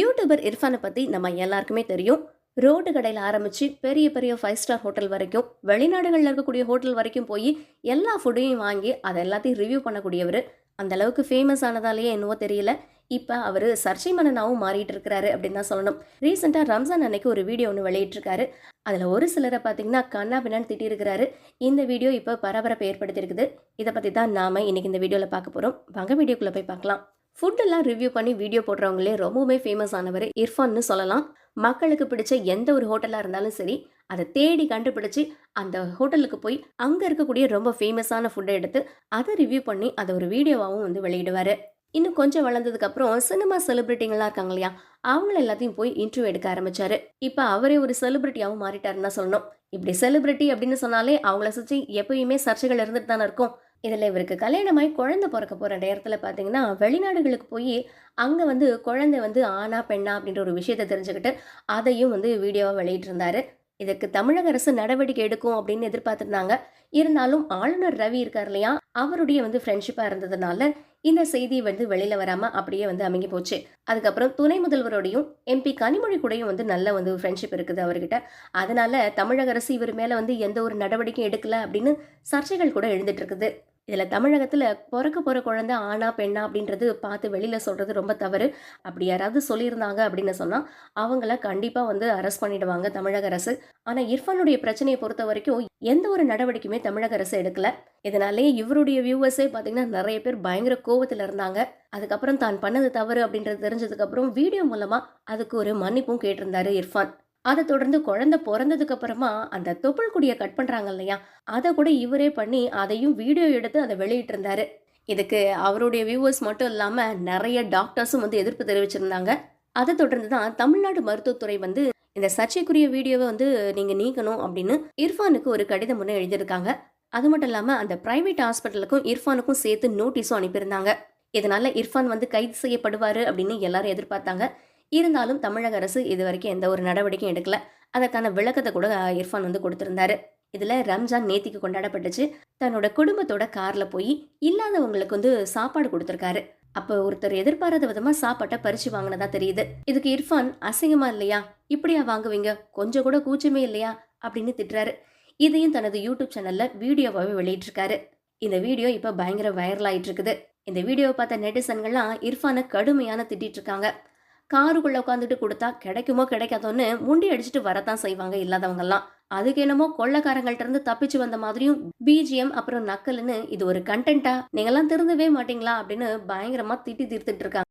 YouTuber இர்ஃபானை பற்றி நம்ம எல்லாருக்குமே தெரியும். ரோடு கடையில் ஆரம்பித்து பெரிய பெரிய ஃபைவ் ஸ்டார் ஹோட்டல் வரைக்கும் வெளிநாடுகளில் இருக்கக்கூடிய ஹோட்டல் வரைக்கும் போய் எல்லா ஃபுட்டையும் வாங்கி அதை எல்லாத்தையும் ரிவ்யூ பண்ணக்கூடியவர். அந்த அளவுக்கு ஃபேமஸ் ஆனதாலேயே என்னவோ தெரியல. இப்போ அவர் சர்ச்சை மன்னனாகவும் மாறிட்டு இருக்கிறாரு அப்படின்னு தான் சொல்லணும். ரீசெண்டாக ரம்ஜான் அன்னைக்கு ஒரு வீடியோ ஒன்று வெளியிட்டிருக்காரு. அதில் ஒரு சிலரை பார்த்தீங்கன்னா கண்ணா பின்னான்னு திட்டியிருக்கிறாரு இந்த வீடியோ இப்போ பரபரப்பை ஏற்படுத்தியிருக்குது. இதை பற்றி தான் நாம் இன்றைக்கி இந்த வீடியோவில் பார்க்க போகிறோம் வாங்க வீடியோக்குள்ளே போய் பார்க்கலாம். ஃபுட்டெல்லாம் ரிவ்யூ பண்ணி வீடியோ போடுறவங்களே ரொம்பவுமே ஃபேமஸ் ஆனவர் இர்ஃபான்னு சொல்லலாம். மக்களுக்கு பிடிச்ச எந்த ஒரு ஹோட்டலாக இருந்தாலும் சரி அதை தேடி கண்டுபிடிச்சி அந்த ஹோட்டலுக்கு போய் அங்கே இருக்கக்கூடிய ரொம்ப ஃபேமஸான ஃபுட்டை எடுத்து அதை ரிவ்யூ பண்ணி அதை ஒரு வீடியோவாகவும் வந்து வெளியிடுவார். இன்னும் கொஞ்சம் வளர்ந்ததுக்கப்புறம் சினிமா செலிபிரிட்டிங்களாம் இருக்காங்க இல்லையா அவங்கள எல்லாத்தையும் போய் இன்டர்வியூ எடுக்க ஆரம்பிச்சாரு. இப்போ அவரே ஒரு செலிபிரிட்டியாகவும் மாறிட்டாருன்னு தான் சொல்லணும். இப்படி செலிபிரிட்டி அப்படின்னு சொன்னாலே அவங்கள சுற்றி எப்பயுமே சர்ச்சைகள் இருந்துட்டு தானே இருக்கும். இதில் இவருக்கு கல்யாணமாய் குழந்தை பிறக்க போகிற நேரத்தில் பார்த்தீங்கன்னா வெளிநாடுகளுக்கு போய் அங்கே வந்து குழந்தை வந்து ஆனா பெண்ணா அப்படின்ற ஒரு விஷயத்தை தெரிஞ்சுக்கிட்டு அதையும் வந்து வீடியோவாக வெளியிட்டிருந்தார். இதற்கு தமிழக அரசு நடவடிக்கை எடுக்கும் அப்படின்னு எதிர்பார்த்துருந்தாங்க. இருந்தாலும் ஆளுநர் ரவி இருக்கார் இல்லையா அவருடைய வந்து ஃப்ரெண்ட்ஷிப்பாக இருந்ததுனால இந்த செய்தி வந்து வெளியில் வராமல் அப்படியே வந்து அமைங்கி போச்சு. அதுக்கப்புறம் துணை முதல்வரோடையும் எம்பி கனிமொழி கூடயும் வந்து நல்ல வந்து ஃப்ரெண்ட்ஷிப் இருக்குது அவர்கிட்ட. அதனால தமிழக அரசு இவர் மேலே வந்து எந்த ஒரு நடவடிக்கையும் எடுக்கல அப்படின்னு சர்ச்சைகள் கூட எழுந்துட்டு இருக்குது. இதில் தமிழகத்தில் பிறக்க போகிற குழந்தை ஆணா பெண்ணா அப்படின்றது பார்த்து வெளியில் சொல்கிறது ரொம்ப தவறு. அப்படி யாராவது சொல்லியிருந்தாங்க அப்படின்னு சொன்னால் அவங்கள கண்டிப்பாக வந்து அரெஸ்ட் பண்ணிடுவாங்க தமிழக அரசு. ஆனால் இர்ஃபானுடைய பிரச்சனையை பொறுத்த வரைக்கும் எந்த ஒரு நடவடிக்கையுமே தமிழக அரசு எடுக்கலை. இதனாலேயே இவருடைய வியூவர்ஸே பார்த்திங்கன்னா நிறைய பேர் பயங்கர கோவத்தில் இருந்தாங்க. அதுக்கப்புறம் தான் பண்ணது தவறு அப்படின்றது தெரிஞ்சதுக்கப்புறம் வீடியோ மூலமாக அதுக்கு ஒரு மன்னிப்பும் கேட்டிருந்தாரு இர்ஃபான். அதை தொடர்ந்து குழந்தை பிறந்ததுக்கு அப்புறமா அந்த தொப்புள் குடியை கட் பண்ணுறாங்க இல்லையா? அதை கூட இவரே பண்ணி அதையும் வீடியோ எடுத்து அதை வெளியிட்டு இருந்தாரு இதுக்கு அவருடைய வியூவர்ஸ் மட்டும் இல்லாமல் நிறைய டாக்டர்ஸும் வந்து எதிர்ப்பு தெரிவிச்சிருந்தாங்க. அதை தொடர்ந்து தான் தமிழ்நாடு மருத்துவத்துறை வந்து இந்த சர்ச்சைக்குரிய வீடியோவை வந்து நீங்கள் நீக்கணும் அப்படின்னு இர்ஃபானுக்கு ஒரு கடிதம் ஒன்று எழுதியிருக்காங்க. அது மட்டும் இல்லாமல் அந்த பிரைவேட் ஹாஸ்பிட்டலுக்கும் இர்ஃபானுக்கும் சேர்த்து நோட்டீஸும் அனுப்பியிருந்தாங்க. இதனால இர்ஃபான் வந்து கைது செய்யப்படுவார் அப்படின்னு எல்லாரும் எதிர்பார்த்தாங்க. இருந்தாலும் தமிழக அரசு இது வரைக்கும் எந்த ஒரு நடவடிக்கையும் எடுக்கல. அதற்கான விளக்கத்தை கூட இர்ஃபான் வந்து கொடுத்திருந்தாரு. இதில் ரம்ஜான் நேத்திக்கு கொண்டாடப்பட்டுச்சு. தன்னோட குடும்பத்தோட காரில் போய் இல்லாதவங்களுக்கு வந்து சாப்பாடு கொடுத்துருக்காரு. அப்போ ஒருத்தர் எதிர்பாராத விதமாக சாப்பாட்டை பறிச்சு வாங்கினதா தெரியுது. இதுக்கு இர்ஃபான் அசிங்கமா இல்லையா? இப்படியா வாங்குவீங்க? கொஞ்சம் கூட கூச்சமே இல்லையா? அப்படின்னு திட்டுறாரு. இதையும் தனது யூடியூப் சேனல்ல வீடியோவாகவே வெளியிட்டிருக்காரு. இந்த வீடியோ இப்போ பயங்கர வைரல் ஆயிட்டு இருக்குது இந்த வீடியோவை பார்த்த நெட்டிசன்கள்லாம் இர்ஃபானை கடுமையான திட்டிட்டு இருக்காங்க காருக்குள்ள உட்காந்துட்டு கொடுத்தா கிடைக்குமோ கிடைக்காதோன்னு முண்டி அடிச்சுட்டு வரத்தான் செய்வாங்க இல்லாதவங்கெல்லாம். அதுக்கு என்னமோ கொள்ளக்காரங்கள்ட்ட இருந்து தப்பிச்சு வந்த மாதிரியும் பிஜிஎம் அப்புறம் நக்கல்னு இது ஒரு கண்டென்ட்டா நீங்கெல்லாம் திருந்தவே மாட்டீங்களா? அப்படின்னு பயங்கரமா திட்டி தீர்த்துட்டு இருக்காங்க.